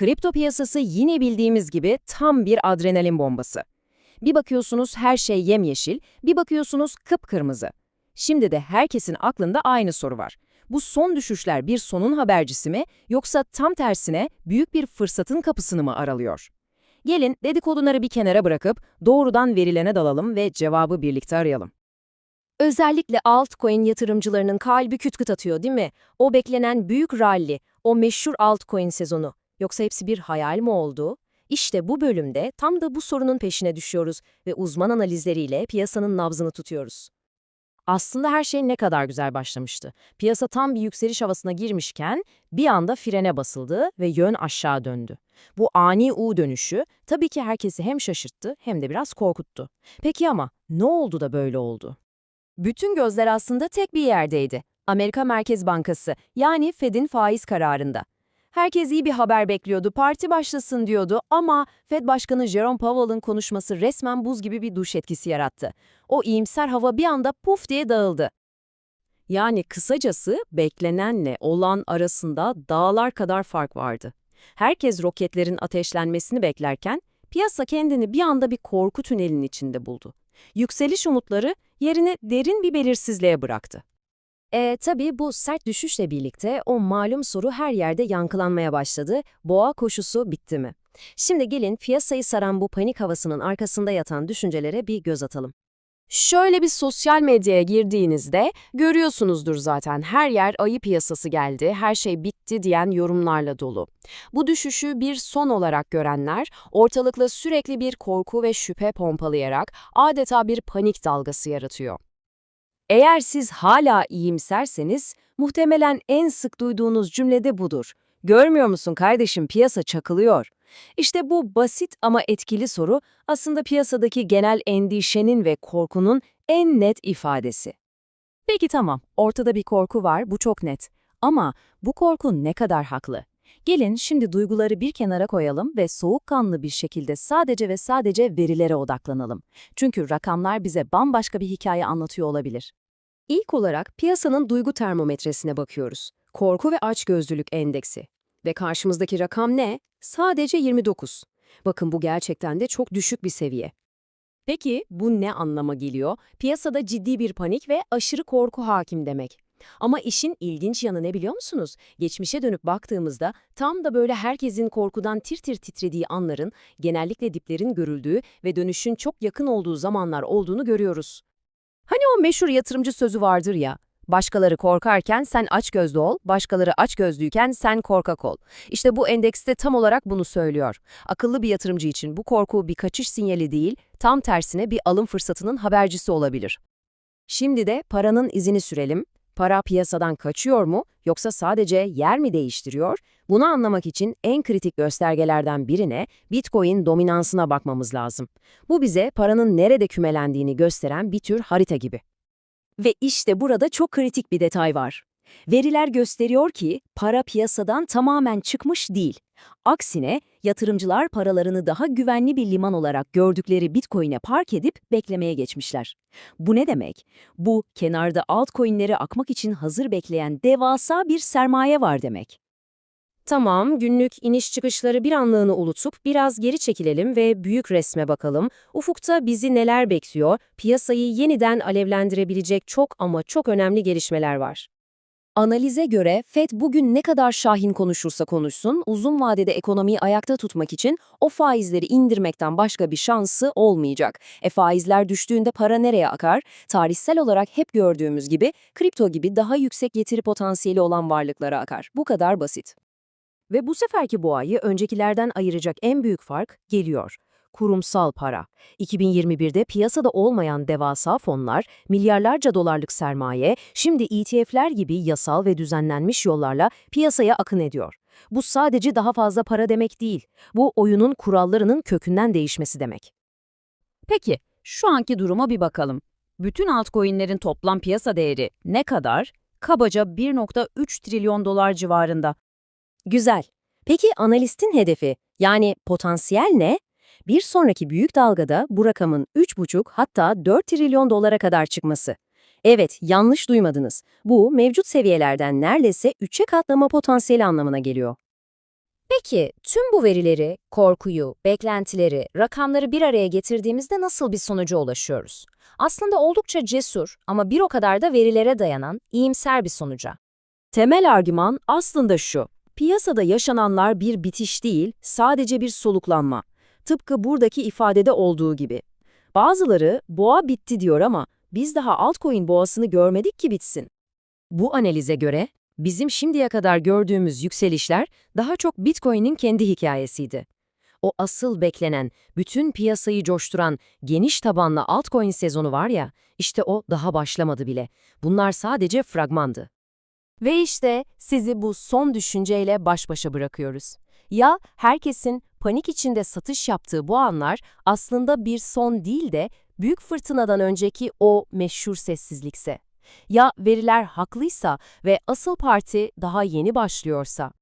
Kripto piyasası yine bildiğimiz gibi tam bir adrenalin bombası. Bir bakıyorsunuz her şey yemyeşil, bir bakıyorsunuz kıpkırmızı. Şimdi de herkesin aklında aynı soru var. Bu son düşüşler bir sonun habercisi mi yoksa tam tersine büyük bir fırsatın kapısını mı aralıyor? Gelin dedikoduları bir kenara bırakıp doğrudan verilene dalalım ve cevabı birlikte arayalım. Özellikle altcoin yatırımcılarının kalbi küt küt atıyor değil mi? O beklenen büyük rally, o meşhur altcoin sezonu. Yoksa hepsi bir hayal mi oldu? İşte bu bölümde tam da bu sorunun peşine düşüyoruz ve uzman analizleriyle piyasanın nabzını tutuyoruz. Aslında her şey ne kadar güzel başlamıştı. Piyasa tam bir yükseliş havasına girmişken bir anda frene basıldı ve yön aşağı döndü. Bu ani U dönüşü tabii ki herkesi hem şaşırttı hem de biraz korkuttu. Peki ama ne oldu da böyle oldu? Bütün gözler aslında tek bir yerdeydi. Amerika Merkez Bankası yani Fed'in faiz kararında. Herkes iyi bir haber bekliyordu, parti başlasın diyordu ama Fed Başkanı Jerome Powell'ın konuşması resmen buz gibi bir duş etkisi yarattı. O iyimser hava bir anda puf diye dağıldı. Yani kısacası beklenenle olan arasında dağlar kadar fark vardı. Herkes roketlerin ateşlenmesini beklerken piyasa kendini bir anda bir korku tünelinin içinde buldu. Yükseliş umutları yerini derin bir belirsizliğe bıraktı. E tabii bu sert düşüşle birlikte o malum soru her yerde yankılanmaya başladı. Boğa koşusu bitti mi? Şimdi gelin piyasayı saran bu panik havasının arkasında yatan düşüncelere bir göz atalım. Şöyle bir sosyal medyaya girdiğinizde görüyorsunuzdur zaten her yer ayı piyasası geldi, her şey bitti diyen yorumlarla dolu. Bu düşüşü bir son olarak görenler ortalıkla sürekli bir korku ve şüphe pompalayarak adeta bir panik dalgası yaratıyor. Eğer siz hala iyimserseniz, muhtemelen en sık duyduğunuz cümle de budur. Görmüyor musun kardeşim piyasa çakılıyor. İşte bu basit ama etkili soru aslında piyasadaki genel endişenin ve korkunun en net ifadesi. Peki tamam, ortada bir korku var, bu çok net. Ama bu korku ne kadar haklı? Gelin şimdi duyguları bir kenara koyalım ve soğukkanlı bir şekilde sadece ve sadece verilere odaklanalım. Çünkü rakamlar bize bambaşka bir hikaye anlatıyor olabilir. İlk olarak piyasanın duygu termometresine bakıyoruz. Korku ve açgözlülük endeksi. Ve karşımızdaki rakam ne? Sadece 29. Bakın bu gerçekten de çok düşük bir seviye. Peki bu ne anlama geliyor? Piyasada ciddi bir panik ve aşırı korku hakim demek. Ama işin ilginç yanı ne biliyor musunuz? Geçmişe dönüp baktığımızda tam da böyle herkesin korkudan tir tir titrediği anların, genellikle diplerin görüldüğü ve dönüşün çok yakın olduğu zamanlar olduğunu görüyoruz. Hani o meşhur yatırımcı sözü vardır ya, başkaları korkarken sen açgözlü ol, başkaları açgözlüyken sen korkak ol. İşte bu endekste tam olarak bunu söylüyor. Akıllı bir yatırımcı için bu korku bir kaçış sinyali değil, tam tersine bir alım fırsatının habercisi olabilir. Şimdi de paranın izini sürelim. Para piyasadan kaçıyor mu yoksa sadece yer mi değiştiriyor? Bunu anlamak için en kritik göstergelerden birine Bitcoin dominansına bakmamız lazım. Bu bize paranın nerede kümelendiğini gösteren bir tür harita gibi. Ve işte burada çok kritik bir detay var. Veriler gösteriyor ki para piyasadan tamamen çıkmış değil. Aksine yatırımcılar paralarını daha güvenli bir liman olarak gördükleri Bitcoin'e park edip beklemeye geçmişler. Bu ne demek? Bu kenarda altcoin'lere akmak için hazır bekleyen devasa bir sermaye var demek. Tamam, günlük iniş çıkışları bir anlığını unutup biraz geri çekilelim ve büyük resme bakalım. Ufukta bizi neler bekliyor? Piyasayı yeniden alevlendirebilecek çok ama çok önemli gelişmeler var. Analize göre FED bugün ne kadar şahin konuşursa konuşsun, uzun vadede ekonomiyi ayakta tutmak için o faizleri indirmekten başka bir şansı olmayacak. E faizler düştüğünde para nereye akar? Tarihsel olarak hep gördüğümüz gibi kripto gibi daha yüksek getiri potansiyeli olan varlıklara akar. Bu kadar basit. Ve bu seferki boğayı öncekilerden ayıracak en büyük fark geliyor. Kurumsal para. 2021'de piyasada olmayan devasa fonlar, milyarlarca dolarlık sermaye, şimdi ETF'ler gibi yasal ve düzenlenmiş yollarla piyasaya akın ediyor. Bu sadece daha fazla para demek değil. Bu oyunun kurallarının kökünden değişmesi demek. Peki, şu anki duruma bir bakalım. Bütün altcoin'lerin toplam piyasa değeri ne kadar? Kabaca 1.3 trilyon dolar civarında. Güzel. Peki analistin hedefi, yani potansiyel ne? Bir sonraki büyük dalgada bu rakamın 3,5 hatta 4 trilyon dolara kadar çıkması. Evet, yanlış duymadınız. Bu mevcut seviyelerden neredeyse 3'e katlama potansiyeli anlamına geliyor. Peki tüm bu verileri, korkuyu, beklentileri, rakamları bir araya getirdiğimizde nasıl bir sonuca ulaşıyoruz? Aslında oldukça cesur ama bir o kadar da verilere dayanan iyimser bir sonuca. Temel argüman aslında şu. Piyasada yaşananlar bir bitiş değil, sadece bir soluklanma. Tıpkı buradaki ifadede olduğu gibi. Bazıları boğa bitti diyor ama biz daha altcoin boğasını görmedik ki bitsin. Bu analize göre bizim şimdiye kadar gördüğümüz yükselişler daha çok Bitcoin'in kendi hikayesiydi. O asıl beklenen, bütün piyasayı coşturan, geniş tabanlı altcoin sezonu var ya, işte o daha başlamadı bile. Bunlar sadece fragmandı. Ve işte sizi bu son düşünceyle baş başa bırakıyoruz. Ya herkesin panik içinde satış yaptığı bu anlar aslında bir son değil de büyük fırtınadan önceki o meşhur sessizlikse? Ya veriler haklıysa ve asıl parti daha yeni başlıyorsa?